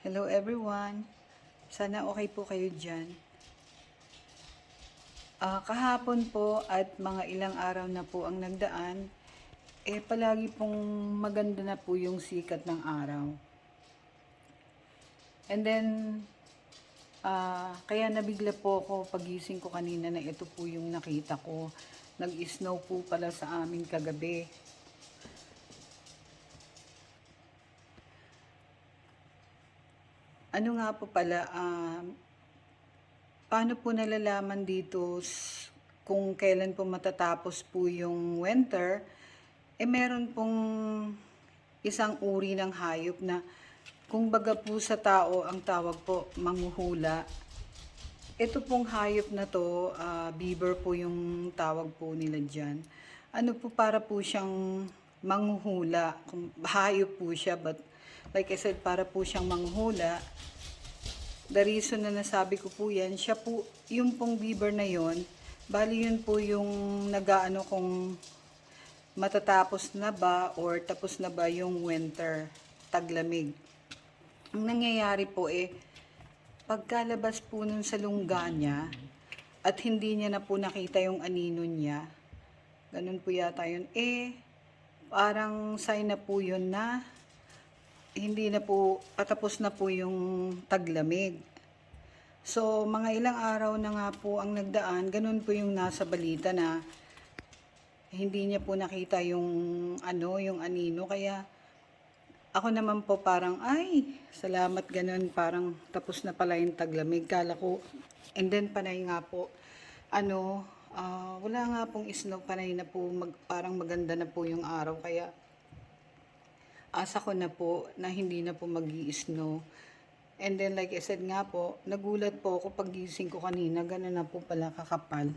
Hello everyone. Sana okay po kayo dyan. Ah, kahapon po at mga ilang araw na po ang nagdaan, eh palagi pong maganda na po yung sikat ng araw. And then, ah, kaya nabigla po ako pagising ko kanina na ito po yung nakita ko. Nag-snow po pala sa amin kagabi. Ano nga po pala, um, paano po nalalaman dito kung kailan po matatapos po yung winter? Eh meron pong isang uri ng hayop na kung baga po sa tao ang tawag po manghuhula. Ito pong hayop na to, ah, beaver po yung tawag po nila dyan. Ano po para po siyang manghuhula. Kung hayop po siya, but like I said, para po siyang manghuhula. The reason na nasabi ko po yan, siya po, yung pong beaver na yon, bali yun po yung nagaano kung matatapos na ba or tapos na ba yung winter, taglamig. Ang nangyayari po eh, pagkalabas po nun sa lungga niya at hindi niya na po nakita yung anino niya, ganun po yata yun, eh, parang sign na po yun na hindi na po, patapos na po yung taglamig. So, mga ilang araw na nga po ang nagdaan, ganun po yung nasa balita na hindi niya po nakita yung ano, yung anino. Kaya, ako naman po parang, ay, salamat ganun, parang tapos na pala yung taglamig. Kala ko, and then panay nga po, ano, ah, wala nga pong snow, panay na po, mag, parang maganda na po yung araw. Kaya, asa ko na po na hindi na po mag snow And then like I said nga po, nagulat po ako pag gising ko kanina, gano'n na po pala kakapal.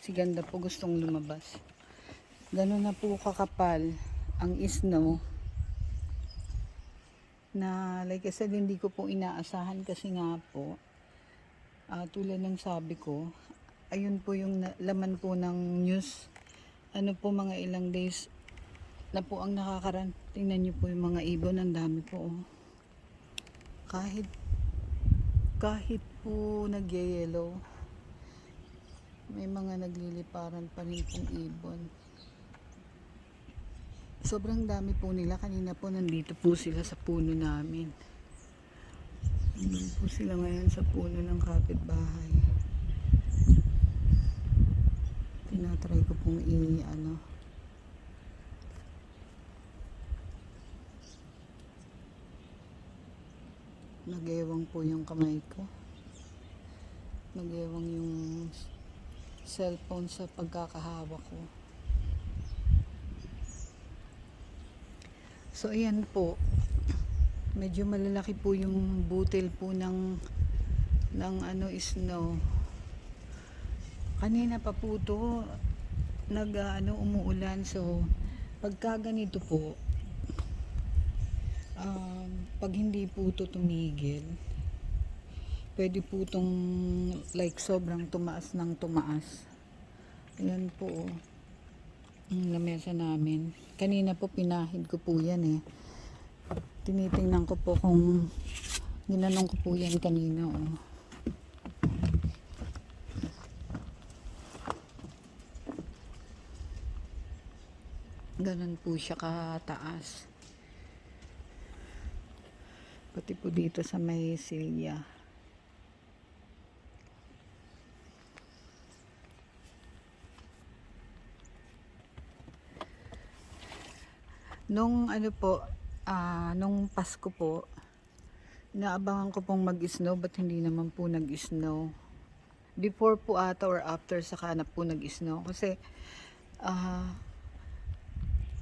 Si ganda po gustong lumabas. Gano'n na po kakapal ang snow na like I said, hindi ko po inaasahan kasi nga po, ah, tulad ng sabi ko, ayun po yung laman po ng news ano po mga ilang days na po ang nakakaran. Tingnan niyo po yung mga ibon, ang dami po. Oh. Kahit kahit po nagyayelo, may mga nagliliparan pa rin pong ibon. Sobrang dami po nila. Kanina po nandito po sila sa puno namin. Nandun po sila ngayon sa puno ng kapitbahay. Tinatry ko pong i ano. Nagewang po yung kamay ko. Nagewang yung cellphone sa pagkakahawak ko. So ayan po. Medyo malalaki po yung butil po ng ng ano snow kanina pa po to nag ah, ano umuulan. So pagka ganito po um, pag hindi po to tumigil pwede po tong like sobrang tumaas ng tumaas. Ayan po ang lamesa namin. Kanina po pinahid ko po yan eh. Tinitingnan ko po kung ginanong ko po yan kanina oh. Ganun po siya kataas. Pati po dito sa may silya. Nung ano po, ah, nung Pasko po, inaabangan ko pong mag-snow, ba't hindi naman po nag-snow? Before po ata or after saka na po nag-snow. Kasi, ah,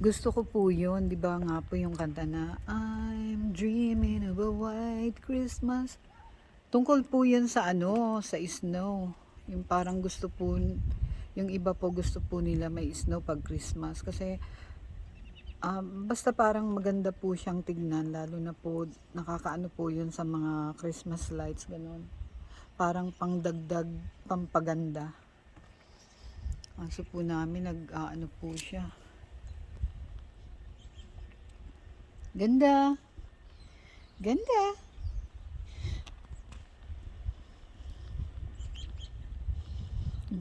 gusto ko po yun, di ba nga po yung kanta na I'm dreaming of a white Christmas. Tungkol po yun sa ano, sa snow. Yung parang gusto po, yung iba po gusto po nila may snow pag Christmas. Kasi um, basta parang maganda po siyang tignan, lalo na po nakakaano po yun sa mga Christmas lights, ganun. Parang pangdagdag, pampaganda. Kaso po namin, nag, ano po siya, Ganda. Ganda.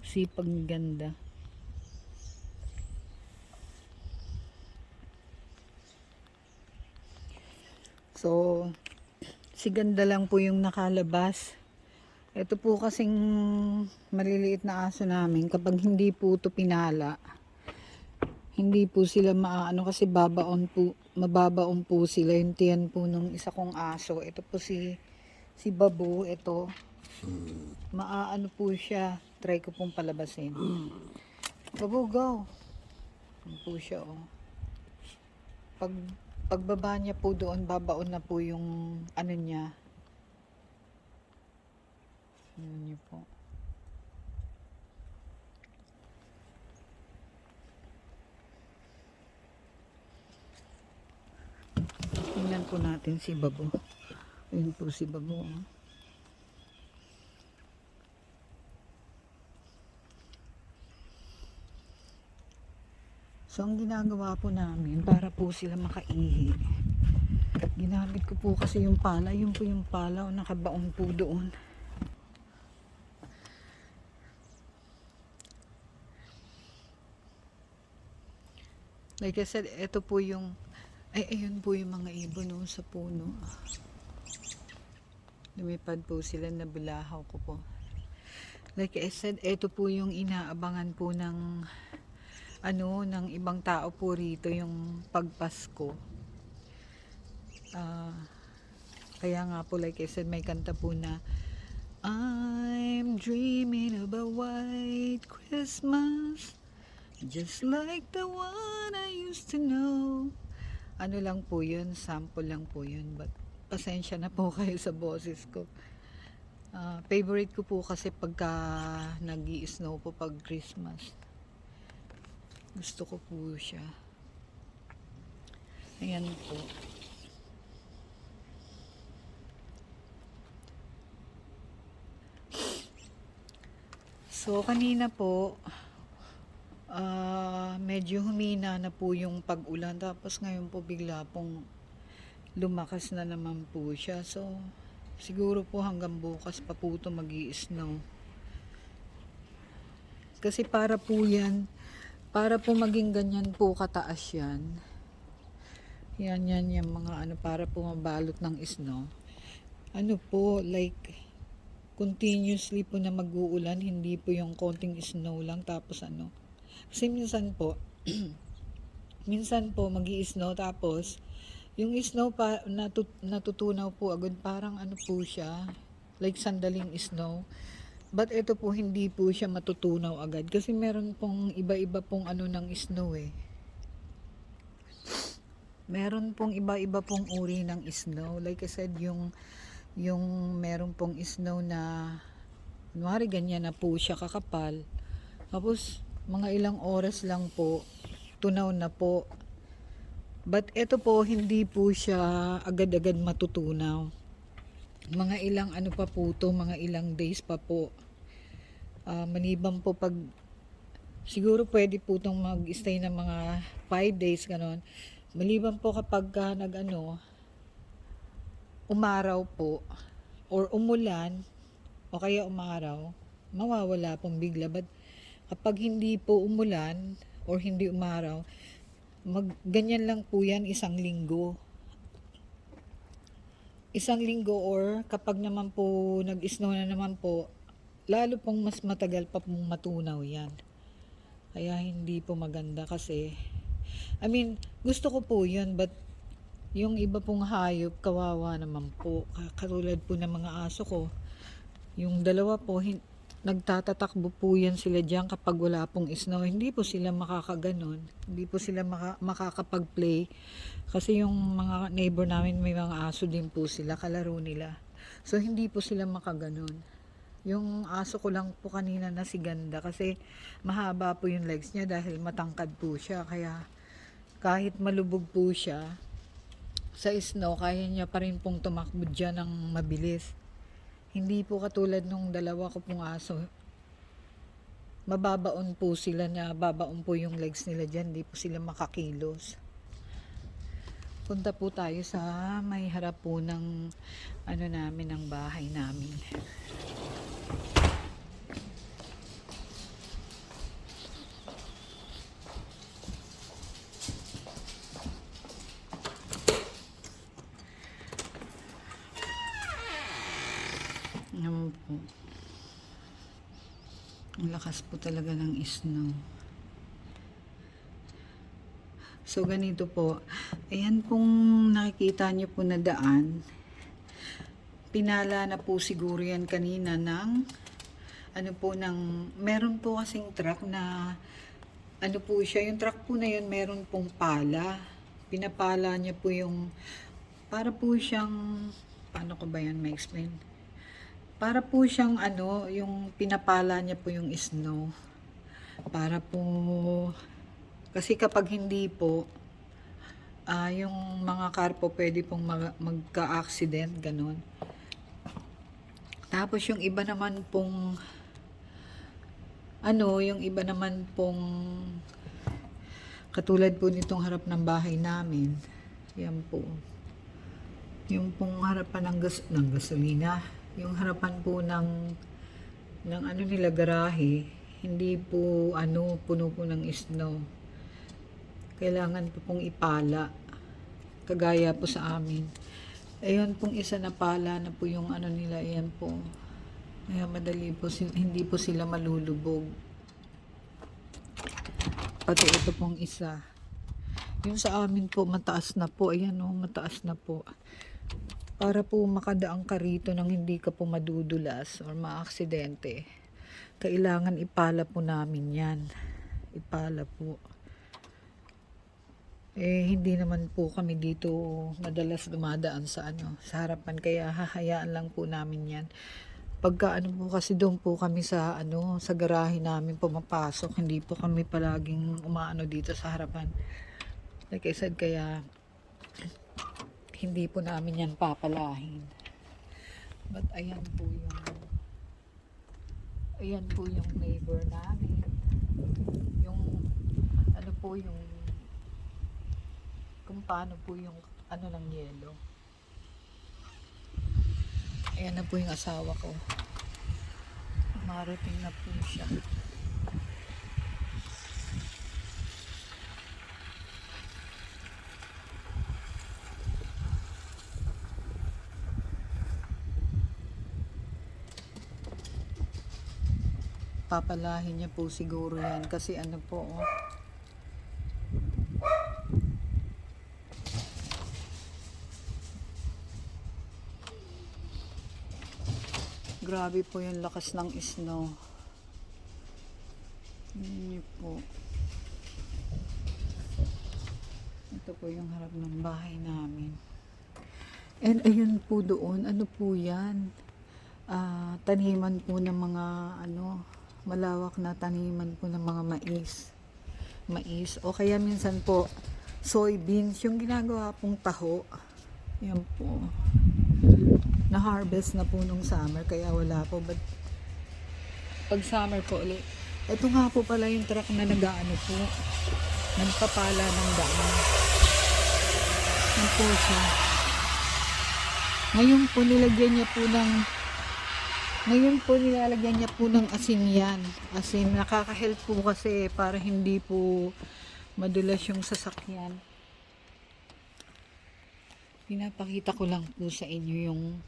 Sipag ganda. So, si ganda lang po yung nakalabas. Ito po kasing maliliit na aso namin. Kapag hindi po ito pinala, hindi po sila maaano kasi babaon po, mababaon po sila yung tiyan po nung isa kong aso. Ito po si si Babu, ito. Maaano po siya. Try ko pong palabasin. Babu, go. Ano po siya, oh. Pag pagbaba niya po doon, babaon na po yung ano niya. Ano niyo po. Tingnan po natin si Babo. Ayun po si Babo. oh. So, ang ginagawa po namin, para po sila makaihi, ginamit ko po kasi yung pala. Yun po yung pala, o nakabaon po doon. Like I said, ito po yung, ay, ayun po yung mga ibon no, sa puno. Lumipad po sila, nabulahaw ko po. Like I said, ito po yung inaabangan po ng ano, ng ibang tao po rito, yung pagpasko. Ah, kaya nga po, like I said, may kanta po na, I'm dreaming of a white Christmas, just like the one I used to know. Ano lang po yun, sample lang po yun, but pasensya na po kayo sa boses ko. Ah, favorite ko po kasi pagka nag snow po pag Christmas. Gusto ko po siya. Ayan po. So, kanina po, ah medyo humina na po yung pag-ulan. Tapos ngayon po bigla pong lumakas na naman po siya. So, siguro po hanggang bukas pa po ito mag snow Kasi para po yan, para po maging ganyan po kataas yan. Yan, yan, yan mga ano, para po mabalot ng snow. Ano po, like, continuously po na mag-uulan, hindi po yung konting snow lang, tapos ano. Kasi minsan po, minsan po mag snow tapos, yung snow pa, natut, natutunaw po agad, parang ano po siya, like sandaling snow. But ito po hindi po siya matutunaw agad kasi meron pong iba-iba pong ano ng snow eh. Meron pong iba-iba pong uri ng snow. Like I said, yung yung meron pong snow na kunwari ganyan na po siya kakapal. Tapos mga ilang oras lang po tunaw na po. But ito po hindi po siya agad-agad matutunaw. Mga ilang ano pa po to, mga ilang days pa po. Ah, maniban po pag siguro pwede po itong mag-stay ng mga 5 days ganon. Maliban po kapag ka nag-ano, umaraw po or umulan o kaya umaraw, mawawala pong bigla. But kapag hindi po umulan or hindi umaraw, mag, ganyan lang po yan isang linggo. Isang linggo or kapag naman po nag-snow na naman po, lalo pong mas matagal pa pong matunaw yan. Kaya hindi po maganda kasi, I mean, gusto ko po yun, but yung iba pong hayop, kawawa naman po. Ka- Katulad po ng mga aso ko. Yung dalawa po, hin- nagtatatakbo po yan sila dyan kapag wala pong snow. Hindi po sila makakaganon. Hindi po sila maka- makakapag-play. Kasi yung mga neighbor namin may mga aso din po sila, kalaro nila. So, hindi po sila makaganon. Yung aso ko lang po kanina na si Ganda kasi mahaba po yung legs niya dahil matangkad po siya. Kaya kahit malubog po siya, sa snow, kaya niya pa rin pong tumakbo dyan ng mabilis. Hindi po katulad nung dalawa ko pong aso. Mababaon po sila na babaon po yung legs nila dyan. Hindi po sila makakilos. Punta po tayo sa may harap po ng ano namin, ng bahay namin. Ayan po. Ang lakas po talaga ng snow. So, ganito po. Ayan pong nakikita niyo po na daan. Pinala na po siguro yan kanina ng ano po ng meron po kasing truck na ano po siya, yung truck po na yun meron pong pala. Pinapala niya po yung para po siyang paano ko ba yan ma-explain? Para po siyang ano, yung pinapala niya po yung snow. Para po kasi kapag hindi po, ah yung mga car po pwede pong mag- magka-accident, ganun. Tapos yung iba naman pong, ano, yung iba naman pong, katulad po nitong harap ng bahay namin, yan po. Yung pong harapan ng, gas, ng gasolina, yung harapan po ng, ng ano nila garahe, hindi po ano, puno po ng snow kailangan po pong ipala. Kagaya po sa amin. Ayun pong isa na pala na po yung ano nila, ayan po. Kaya madali po, hindi po sila malulubog. Pati ito pong isa. Yung sa amin po, mataas na po. Ayan o, mataas na po. Para po makadaang ka rito nang hindi ka po madudulas or maaksidente. Kailangan ipala po namin yan. Ipala po. Eh, hindi naman po kami dito madalas dumadaan sa ano, sa harapan. Kaya hahayaan lang po namin yan. Pagka ano po kasi doon po kami sa ano, sa garahe namin pumapasok. Hindi po kami palaging umaano dito sa harapan. Like I said, kaya hindi po namin yan papalahin. But ayan po yung ayan po yung neighbor namin. Yung ano po yung kung paano po yung ano ng yelo. Ayan na po yung asawa ko. Marating na po siya. Papalahin niya po siguro yan kasi ano po oh, Grabe po yung lakas ng snow. Hindi po. Ito po yung harap ng bahay namin. And ayun po doon, ano po yan? Ah, taniman po ng mga ano, malawak na taniman po ng mga mais. Mais. O kaya minsan po, soybeans, yung ginagawa pong taho. Yan po na-harvest na po nung summer kaya wala po but pag summer po ulit ito nga po pala yung truck na nagaano po nagpapala ng daan yan po siya ngayon po nilagyan niya po ng ngayon po nilalagyan niya po ng asin yan. Asin nakaka-help po kasi para hindi po madulas yung sasakyan. Pinapakita ko lang po sa inyo yung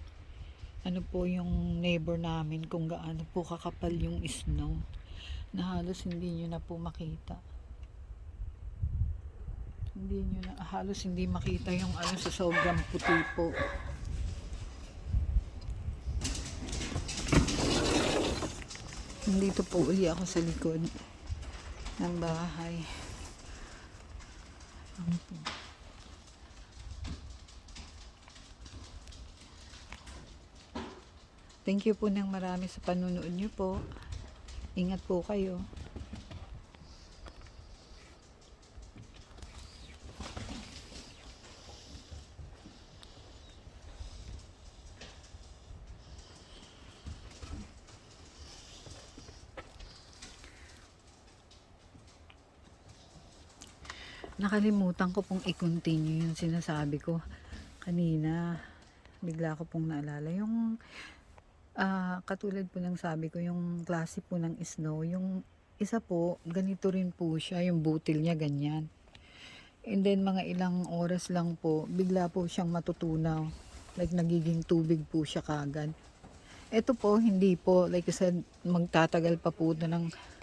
ano po yung neighbor namin kung gaano po kakapal yung snow. Na halos hindi nyo na po makita. Hindi nyo na halos hindi makita yung ano sa sobrang puti po nandito po uli ako sa likod ng bahay Ano? Thank you po ng marami sa panunood niyo po. Ingat po kayo. Nakalimutan ko pong i-continue yung sinasabi ko kanina. Bigla ko pong naalala. Yung ah, katulad po ng sabi ko, yung klase po ng snow, yung isa po, ganito rin po siya, yung butil niya ganyan. And then mga ilang oras lang po, bigla po siyang matutunaw. Like nagiging tubig po siya kagad. Ito po, hindi po. Like I said, magtatagal pa po ito ng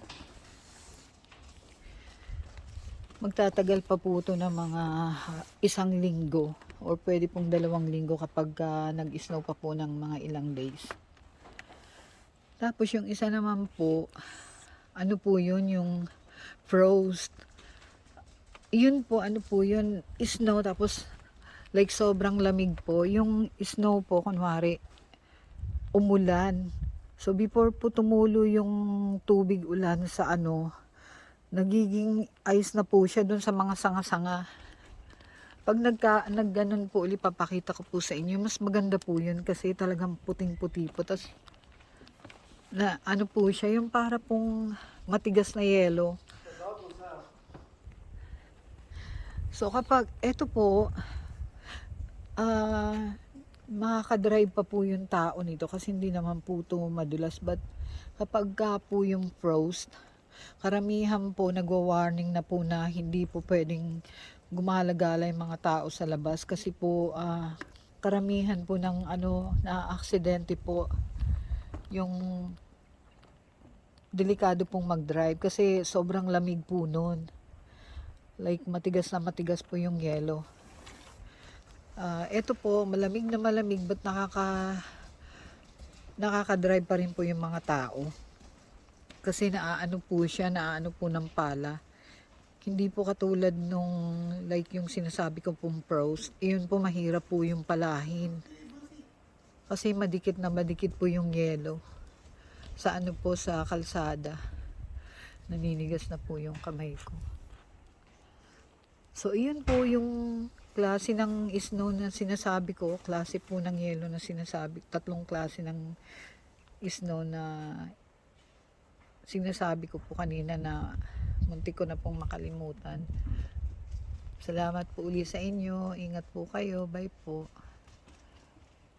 magtatagal pa po ito ng mga isang linggo or pwede pong dalawang linggo kapag ah, nag-snow pa po ng mga ilang days. Tapos yung isa naman po, ano po yun, yung frost. Yun po, ano po yun, snow tapos like sobrang lamig po. Yung snow po, kunwari, umulan. So before po tumulo yung tubig ulan sa ano, nagiging ice na po siya dun sa mga sanga-sanga. Pag nagka, nagganon po ulit, papakita ko po sa inyo, mas maganda po yun kasi talagang puting-puti po. Tapos, na, ano po siya, yung para pong matigas na yelo. So kapag, eto po, ah, makakadrive pa po yung tao nito kasi hindi naman po ito madulas. But kapag ka po yung frost, karamihan po nagwa-warning na po na hindi po pwedeng gumalagala yung mga tao sa labas kasi po ah, karamihan po ng ano na aksidente po yung delikado pong mag-drive kasi sobrang lamig po noon. Like matigas na matigas po yung yelo. Ah, eto po, malamig na malamig but nakaka nakaka-drive pa rin po yung mga tao. Kasi naaano po siya, naaano po ng pala. Hindi po katulad nung like yung sinasabi ko pong pros, yun po mahirap po yung palahin. Kasi madikit na madikit po yung yelo. Sa ano po sa kalsada. Naninigas na po yung kamay ko. So, iyon po yung klase ng snow na sinasabi ko. Klase po ng yelo na sinasabi. Tatlong klase ng snow na sinasabi ko po kanina na muntik ko na pong makalimutan. Salamat po uli sa inyo. Ingat po kayo. Bye po.